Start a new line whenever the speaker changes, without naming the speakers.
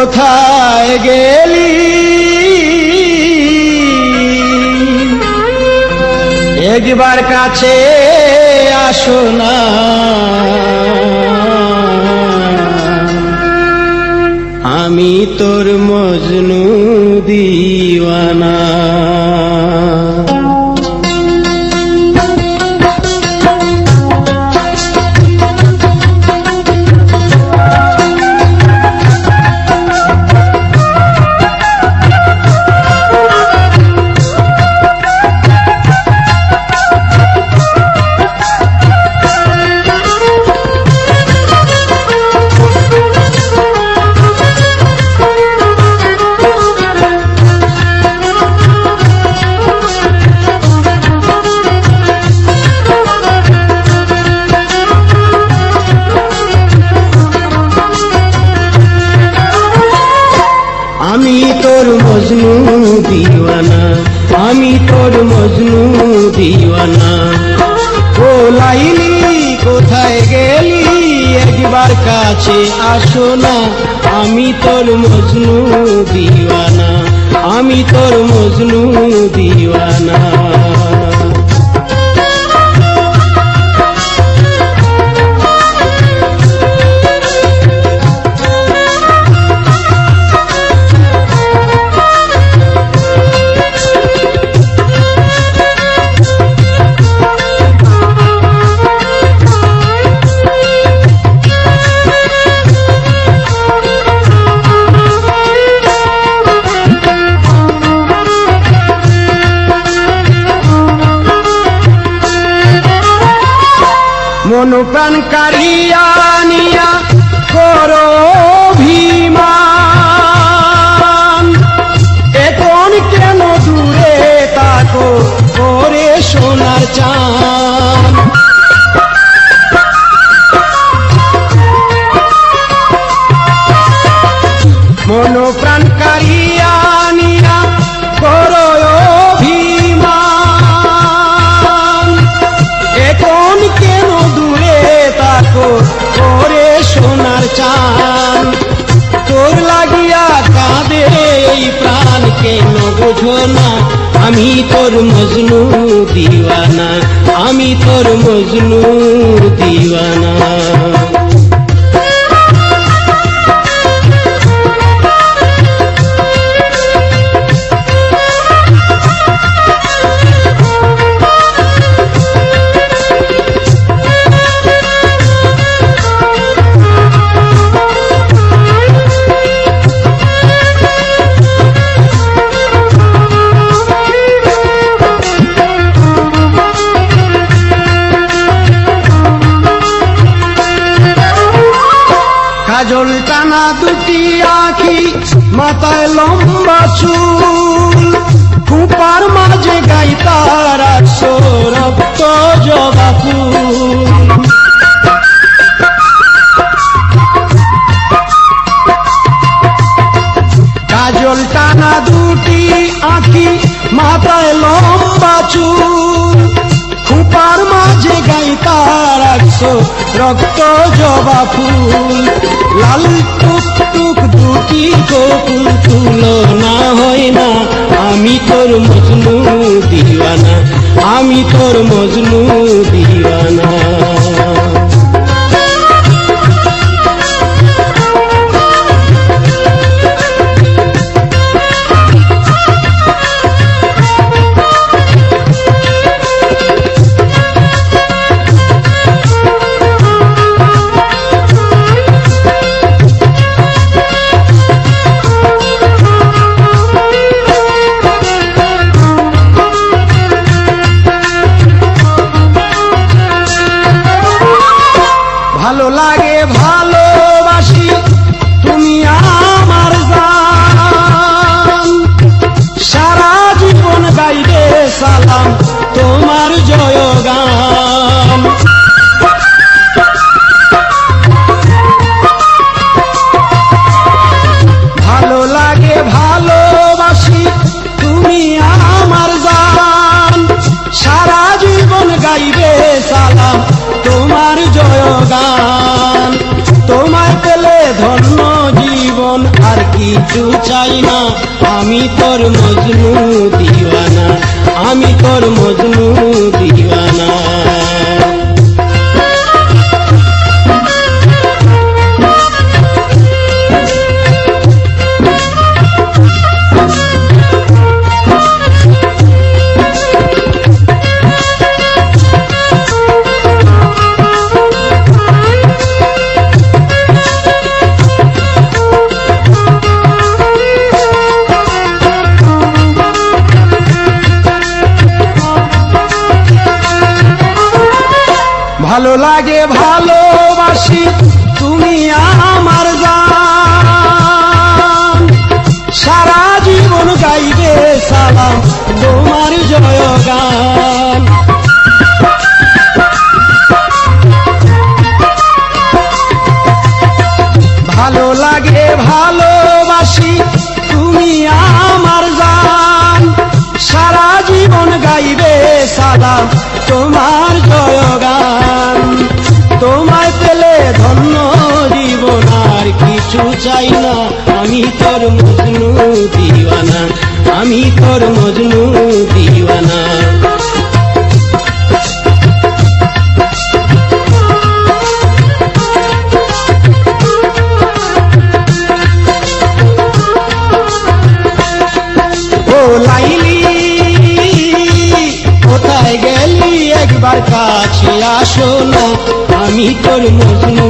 কোথায় গেলি? একবার কাছে আসো না। আমি তোর মজনু দিওয়ানা। আমি তোর মজনু দিওয়ানা। ও লাইলি, কোথায় গেলি? একবার কাছে আসো না। আমি তোর মজনু দিওয়ানা। আমি তোর মজনু দিওয়ানা। মন প্রাণ করো অভিমান। এখন কেন দূরে তাকো করে সোনার চান মন কারিয়া লাগিয়া কাঁদে এই প্রাণ, কেন বুঝো না? আমি তোর মজনু দিওয়ানা, আমি তোর মজনু দিওয়ানা। কাজল টানা দুটি আখি, মাথায় লম্বা চুল। কুপার মাঝে গাই তার রক্ত জবা ফুল কাজল টানা দুটি আখি, মাথায় লম্বা চুল। খুপার মাঝে গাই তার একশো রক্ত জবা ফুল। লাল টুক দুটি গোকুল তুলো না হয় না আমি তোর মজনু দিওয়ানা, আমি তোর মজনু দিওয়ানা। ভালো লাগে, ভালোবাসি। তুমি আমার সারা জীবন গাইবে সালাম, তোমার জয়গান। ভালো লাগে, ভালোবাসি, তুমি আমার জান। সারা জীবন গাইবে সালাম তোমার জয়গান। তোমায় পেলে ধন্য জীবন, আর কিছু চাই না। আমি তোর মজনু দিওয়ানা, আমি তোর মজনু ভালো লাগে ভালোবাসি, তুমি আমার জান। সারা জীবন গাইবে সালাম তোমার জয় গান ভালো লাগে ভালোবাসি, তুমি আমার জান। সারা জীবন গাইবে সালাম চাই না আমি তোর মজনু দিওয়ানা, আমি তোর মজনু দিওয়ানা। একবার কাছে আসো না, আমি তোর মজনু